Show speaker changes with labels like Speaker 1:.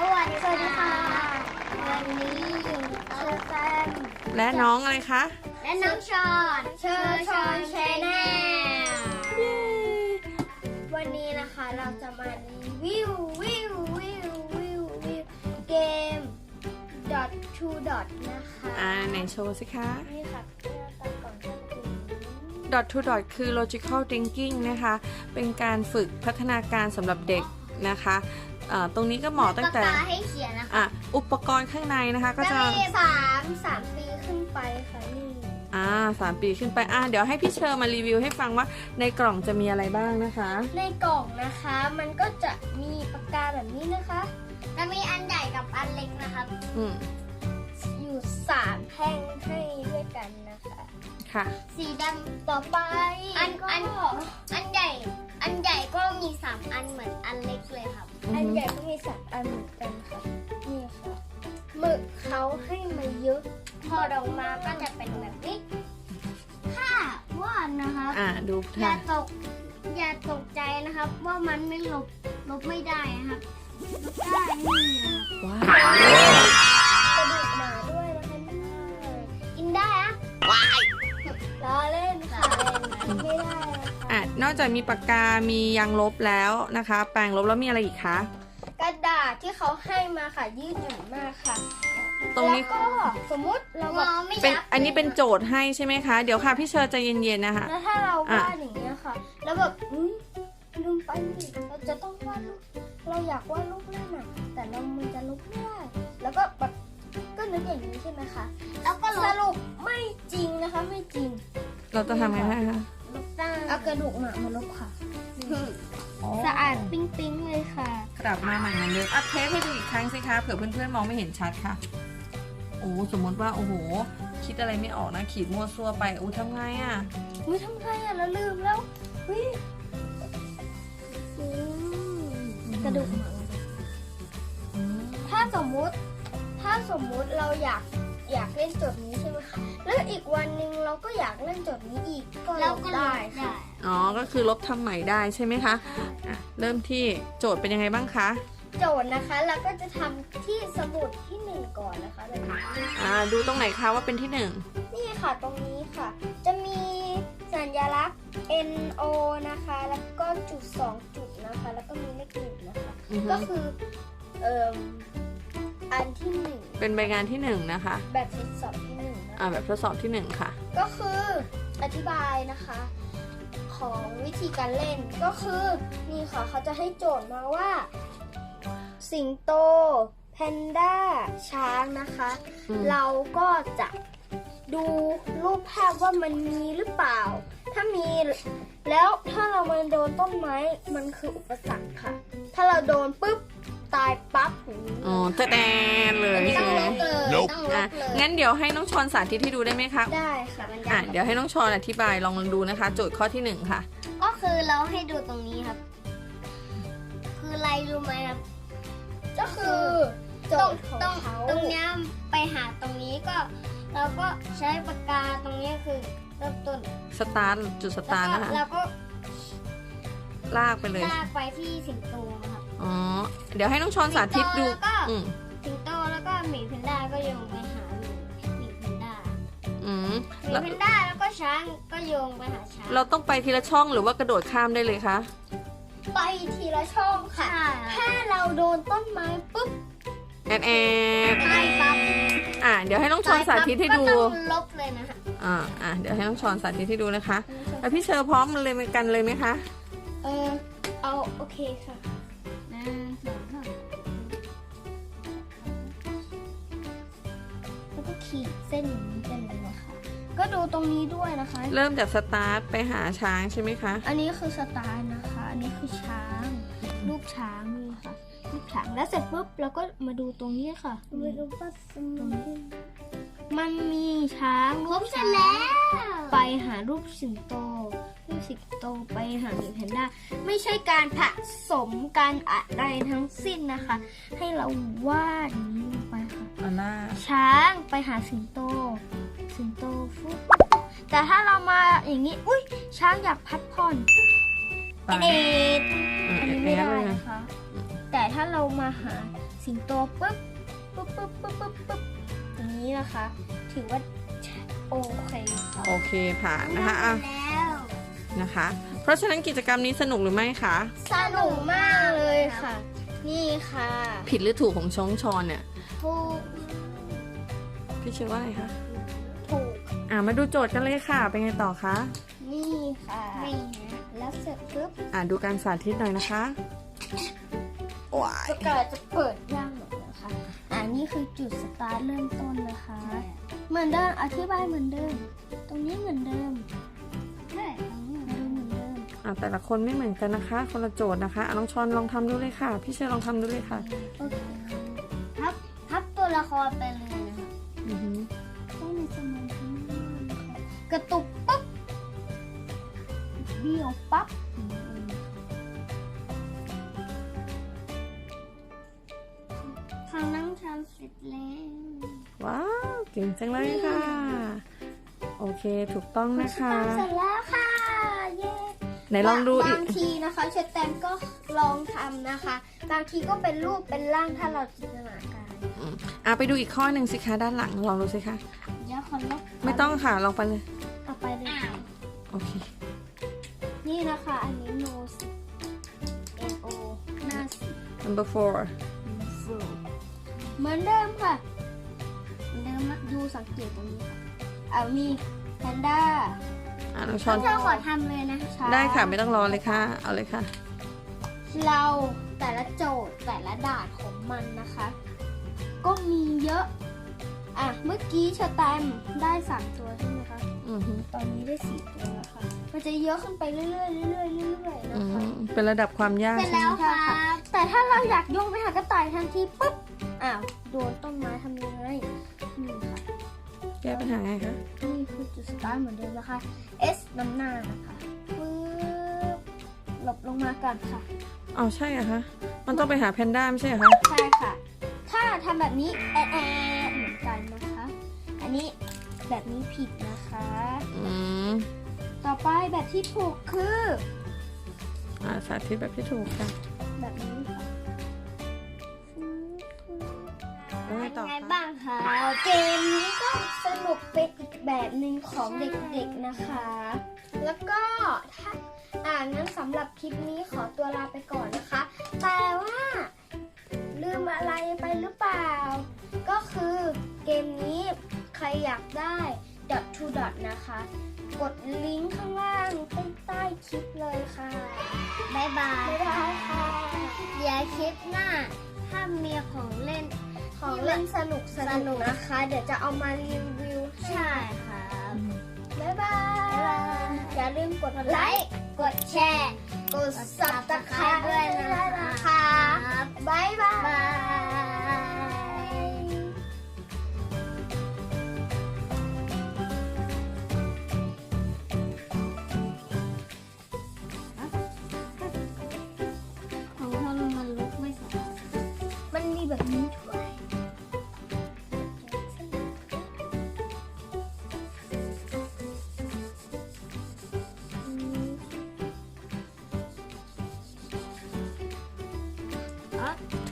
Speaker 1: สวัสดีค่ะ วันนี้เชอร์แซม
Speaker 2: และน้องอะไรคะ
Speaker 1: และน้องชอนเชอร์ชอนชแนลวันนี้นะคะเราจะมารีวิววิววิววิววิวเกม dot to dot นะคะ
Speaker 2: อ่าไหนโชว์สิคะ
Speaker 1: นี่ค่ะเพื่อตัดก่อนจะถึง
Speaker 2: dot to dot คือ logical thinking นะคะ เป็นการฝึกพัฒนาการสำหรับเด็กนะคะ อ่าตรงนี้ก็เหมาะตั้งแต่
Speaker 1: ปากกาให้เขียนนะคะ
Speaker 2: อะอุปกรณ์ข้างในนะคะก็จะ
Speaker 1: มีสามสามปีขึ้นไปค่ะนี่
Speaker 2: อ่าสามปีขึ้นไป อ่าเดี๋ยวให้พี่เชอร์มารีวิวให้ฟังว่าในกล่องจะมีอะไรบ้างนะคะ
Speaker 1: ในกล่องนะคะ มันก็จะมีปากกาแบบนี้นะคะจะมีอันใหญ่กับอันเล็กนะครับ
Speaker 2: อืม
Speaker 1: อยู่สามแท่งให้ด้วยกันนะคะ
Speaker 2: ค่ะ
Speaker 1: สีดำต่อไป อันอันอันใหญ่ อันใหญ่ก็มีสามอันเหมือนอันเล็กเลยครับ
Speaker 2: อือฮึ
Speaker 1: อันใหญ่ก็มีสามอันเหมือนกันค่ะนี่ค่ะหมึกเขาให้มาเยอะ พอดออกมาก็จะเป็นแบบนี้ถ้าวาดนะครับ
Speaker 2: อ่าดู
Speaker 1: อย่า
Speaker 2: ค่ะ
Speaker 1: ตก อย่าตกใจนะครับ ว่ามันไม่ลบลบไม่ได้นะครับลบได้นี่นะครับ
Speaker 2: ว้าว
Speaker 1: กระดูกหมาด้วยนะคะกินได้อะว้ายล้อเล่นค่ะไม่ได้นะคะ
Speaker 2: อะนอกจากมีปากกา มียางลบแล้วนะคะ แปรงลบแล้วมีอะไรอีกคะ
Speaker 1: กระดาษที่เขาให้มาค่ะ ยืดหยุ่นมากค่ะ
Speaker 2: ตรงนี้
Speaker 1: แล้วก็สมมุติเราแบบ
Speaker 2: เป็นอันนี้เป็นโจทย์ให้ใช่ไหมคะ เดี๋ยวค่ะพี่เชอร์ใจเย็นๆนะคะ
Speaker 1: แล้วถ้าเราวาดอย่างเงี้ยค่ะ แล้วแบบอุ้ยลืมไปนี่เราจะต้องวาดรูปเราอยากวาดรูปนั่นน่ะแต่เรามันจะลบไม่ได้แล้วก็แบบก็นึกอย่างนี้ใช่ไหมคะ แล้วก็สรุปไม่จริงนะคะไม่จริง
Speaker 2: เราจะทำไงได้คะ
Speaker 1: ลบได้ เอากระดูกหมามาลบค่ะ สะอาดปิ๊งปิ๊งๆเลยค่ะ
Speaker 2: กลับมาใหม่เหมือนเดิมอัพเทปให้ดูอีกครั้งสิคะเผื่อเพื่อนๆมองไม่เห็นชัดค่ะ โอ้สมมติว่าโอ้โห คิดอะไรไม่ออกนะขีดมั่วซั่วไปอู้ทำไงอะ
Speaker 1: อุ้ยทำไงอะเราลืมแล้วอุ้ยอืมกระดูกหมาถ้าสมมุติ ถ้าสมมุติเราอยาก อยากเล่นโจทย์นี้ใช่ไหมคะแล้วอีกวันหนึ่งเราก็อยากเล่นโจทย์นี้อีกก็ลบได้ค่ะ
Speaker 2: อ๋อ ก็คือลบทำใหม่ได้ใช่ไหมคะอะเริ่มที่โจทย์เป็นยังไงบ้างคะ
Speaker 1: โจทย์นะคะเราก็จะทำที่สมุดที่หนึ่งก่อนนะคะแบบนี้
Speaker 2: อ่า ดูตรงไหนคะว่าเป็นที่หนึ่ง
Speaker 1: นี่ค่ะตรงนี้ค่ะ จะมีสัญลักษณ์ N O นะคะ แล้วก็จุดสองจุดนะคะ แล้วก็มีเลขหนึ่งนะคะ
Speaker 2: อือฮึ
Speaker 1: ก็คือเอ่มอันที่หนึ่ง
Speaker 2: เป็นใบงานที่หนึ่งนะคะ
Speaker 1: แบบทดสอบที่หนึ่งนะคะ
Speaker 2: อ่าแบบทดสอบที่หนึ่งค่ะ
Speaker 1: ก็คืออธิบายนะคะ ของวิธีการเล่นก็คือนี่ค่ะเขาจะให้โจทย์มาว่า สิงโต แพนด้า ช้างนะคะ
Speaker 2: อืม
Speaker 1: เราก็จะดูรูปภาพว่ามันมีหรือเปล่า ถ้ามีแล้วถ้าเรามาโดนต้นไม้มันคืออุปสรรคค่ะ ถ้าเราโดนปุ๊บ ตายปั๊บอย่างนี้
Speaker 2: อ๋อจะแดนเลย
Speaker 1: อันนี้
Speaker 2: ใช่
Speaker 1: ต้อง
Speaker 2: ไหม
Speaker 1: ลบเลย
Speaker 3: Nope
Speaker 1: ต้องล
Speaker 2: อะ
Speaker 1: บเลย
Speaker 2: งั้นเดี๋ยวให้น้องชอนสาธิตให้ดูได้ไหมคะ
Speaker 1: ได้ค่ะมัน
Speaker 2: อะ
Speaker 1: ยาก
Speaker 2: เดี๋ยวให้น้องชอนอธิบายลองดูนะคะ โจทย์ข้อที่หนึ่งค่ะ
Speaker 1: ก็คือเราให้ดูตรงนี้ครับ คืออะไรรู้ไหมครับ ก็คือโจทย์ของเขาตรงเนี้ยไปหาตรงนี้ก็ เราก็ใช้ปากกาตรงนี้คือเริ่มต้น
Speaker 2: สตาร์ทจุดส
Speaker 1: แล้ว
Speaker 2: ตาร์ท
Speaker 1: ก็
Speaker 2: นะคะ
Speaker 1: เราก็
Speaker 2: ลากไปเลย
Speaker 1: ลากไปที่สิงโตครับ
Speaker 2: อ๋อ เดี๋ยวให้น้องชอนสาธิตดู
Speaker 1: สิงโตแล้วก็
Speaker 2: อืม
Speaker 1: สิงโตแล้วก็หมีแพนด้าก็โยงไปหาหมีหมีแพนด้า
Speaker 2: อืม
Speaker 1: หมี
Speaker 2: แล้ว
Speaker 1: แพนด้าแล้วก็ช้างก็โยงไปหาช้าง
Speaker 2: เราต้องไปทีละช่องหรือว่ากระโดดข้ามได้เลยคะ
Speaker 1: ไปทีละช่องค่ะถ้าเราโดนต้นไม้ปุ๊บ
Speaker 2: แอดแอด
Speaker 1: ตายปั๊บ
Speaker 2: อะ เดี๋ยวให้น้องชอนสาธิตให้ดู
Speaker 1: ก็ต้องลบเลยนะคะ
Speaker 2: อ่า อะ เดี๋ยวให้น้องชอนสาธิตให้ดูนะคะแล้วพี่เชอร์พร้อมเลยกันเลยไหมคะ
Speaker 1: เออเอาโอเคค่ะห นึ่งสองสามแล้วก็ขีดเส้นอย่างนี้ไปเลยนะคะ ก็ดูตรงนี้ด้วยนะคะ
Speaker 2: เริ่มจากสตาร์ทไปหาช้างใช่ไหมคะ
Speaker 1: อันนี้คือสไตล์นะคะ อันนี้คือช้าง รูปช้างนี่ค่ะ รูปช้าง แล้วเสร็จปุ๊บเราก็มาดูตรงนี้ค่ะมาดูว่าตรงนี้มันมีช้างรูปช้างไปหารูปสิงโตรูป สิงโตไปหาหมีแพนด้าไม่ใช่การผสมการอะไรทั้งสิ้นนะคะ ให้เราวาดอย่างนี้ลงไปค่ะ
Speaker 2: อันน่า
Speaker 1: ช้างไปหาสิงโต สิงโตฟุบแต่ถ้าเรามาอย่างนี้ อุ้ยช้างอยากพักผ่อน
Speaker 2: ไป
Speaker 1: เอ็ด
Speaker 2: อืม
Speaker 1: อัน
Speaker 2: แอ
Speaker 1: นี้
Speaker 2: ด
Speaker 1: ไม่
Speaker 2: แอด
Speaker 1: ได้
Speaker 2: เลย
Speaker 1: นะคะ แต่ถ้าเรามาหาสิงโตปุ๊บปุ๊บปุ๊บปุ๊บปุ๊บปุ๊บอย่างนี้นะคะ ถือว่าโอเคค่ะ
Speaker 2: โอเคผ่านนะคะอะ
Speaker 1: แล้ว
Speaker 2: นะคะ เพราะฉะนั้นกิจกรรมนี้สนุกหรือไม่คะ
Speaker 1: สนุกมากเลยค่ะ นี่ค่ะ
Speaker 2: ผิดหรือถูกของชงชอนเนี่ย
Speaker 1: ถูก
Speaker 2: พี่เชื่อว่าอะไรคะ
Speaker 1: ถูก
Speaker 2: อ่ามาดูโจทย์กันเลยค่ะ เป็นไงต่อคะ
Speaker 1: นี่ค่ะนี่แล้วเสร็จปุ๊บ
Speaker 2: อ่าดูการสาธิตหน่อยนะคะ ว้าย
Speaker 1: สกายจะเปิดย่างหน่อยนะคะอ่านี่คือจุดสตาร์ทเริ่มต้นนะคะ เหมือนเดิมอธิบายเหมือนเดิม ตรงนี้เหมือนเดิม
Speaker 2: แต่ละคนไม่เหมือนกันนะคะ คนละโจทย์นะคะอะน้องชอนลองทำดูเลยค่ะ พี่เชื่อลองทำดูเลยค่ะ
Speaker 1: โอเคพับพับตัวละครไปเลยนะคะ
Speaker 2: อือหือ
Speaker 1: ต้องมีสมาธิมากนะคะกระตุกปุ๊บเบี้ยวปั๊บทางนั่งทำเสร็จแล้ว
Speaker 2: ว้าวเก่งจังเลยค่ะ โอเคถูกต้องนะคะ
Speaker 1: ทำเสร็จแล้วค่ะเย้
Speaker 2: ไหนลองดูอีก
Speaker 1: บางทีนะคะเชตแตมก็ลองทำนะคะ บางทีก็เป็นรูปเป็นร่างถ้าเราจินตนาการ
Speaker 2: อืมอะไปดูอีกข้อหนึ่งสิคะด้านหลังลองดูสิคะ
Speaker 1: เดี๋ยวขอลบ
Speaker 2: ไม่ต้องค่ะลองไปเลย
Speaker 1: ต่อไปเลยค่ะ
Speaker 2: โอเค
Speaker 1: นี่นะคะ อันนี้ no สิ n o หน้าสิ
Speaker 2: number four
Speaker 1: เหมือนเดิมค่ะเหมือนเดิมนะดูสังเกตตรงนี้ค่ะอ่ามีแพนด้า
Speaker 2: อะน้องชอน
Speaker 1: เราขอทำเลยนะ
Speaker 2: ได้ค่ะไม่ต้องรอเลยค่ะ เอาเลยค่ะ
Speaker 1: เราแต่ละโจทย์แต่ละด่านของมันนะคะ ก็มีเยอะ อะ เมื่อกี้ชะแตมป์ได้สามตัวใช่ไหมคะ
Speaker 2: อือหือ
Speaker 1: ตอนนี้ได้สี่ตัวแล้วค่ะ มันจะเยอะขึ้นไปเรื่อยๆเรื่อยๆเรื่อยๆ
Speaker 2: อื
Speaker 1: นะคะ
Speaker 2: มเป็นระดับความยาก
Speaker 1: เสร็จ
Speaker 2: ใช่
Speaker 1: แล้ว
Speaker 2: ไหม
Speaker 1: ค่ะ แต่ถ้าเราอยากโยงไปหากระต่ายทันทีปุ๊บ อ้าว โดนต้นไม้ทำยังไงนี่ค่ะ
Speaker 2: แก้ปัญหาไงคะ
Speaker 1: นี่คือจุดสตาร์ทเหมือนเดิมนะคะ S น้ำหน้านะคะปึ๊บหลบลงมาก่อนค่ะ
Speaker 2: อ๋อใช่เหรอะคะ มันต้องไปหาแพนด้าไม่ใช่เหรอคะ
Speaker 1: ใช่ค่ะ ถ้าทำแบบนี้แอะแอะเหมือนกันนะคะ อันนี้แบบนี้ผิดนะคะ
Speaker 2: อืม
Speaker 1: ต่อไปแบบที่ถูกคือ
Speaker 2: อ่าสาธิตแบบที่ถูกค่ะ
Speaker 1: แบบนี้ ค่ะ
Speaker 2: แล้วไงต่อ
Speaker 1: เป็นไง
Speaker 2: คะ
Speaker 1: บ้างคะเกมนี้ก็สนุกเป็นอีกแบบหนึ่งของเด็กๆนะคะ แล้วก็ถ้าอ่างั้นสำหรับคลิปนี้ขอตัวลาไปก่อนนะคะ แต่ว่า ลืมอะไรไปหรือเปล่า ก็คือเกมนี้ใครอยากได้ dot to dot นะคะ กดลิงก์ข้างล่างใต้ใต้คลิปเลยค่ะบ๊ายบายบ๊ายบายค่ะเดี๋ยวคลิปหน้าถ้ามีของเล่น ของเล่นสนุกสนุกนะคะ เดี๋ยวจะเอามารีวิวใช่ค่ะบ๊ายบายอย่าลืมกดไลค์กดแชร์กด subscribe ด้วยนะคะบ๊ายบาย
Speaker 2: ถ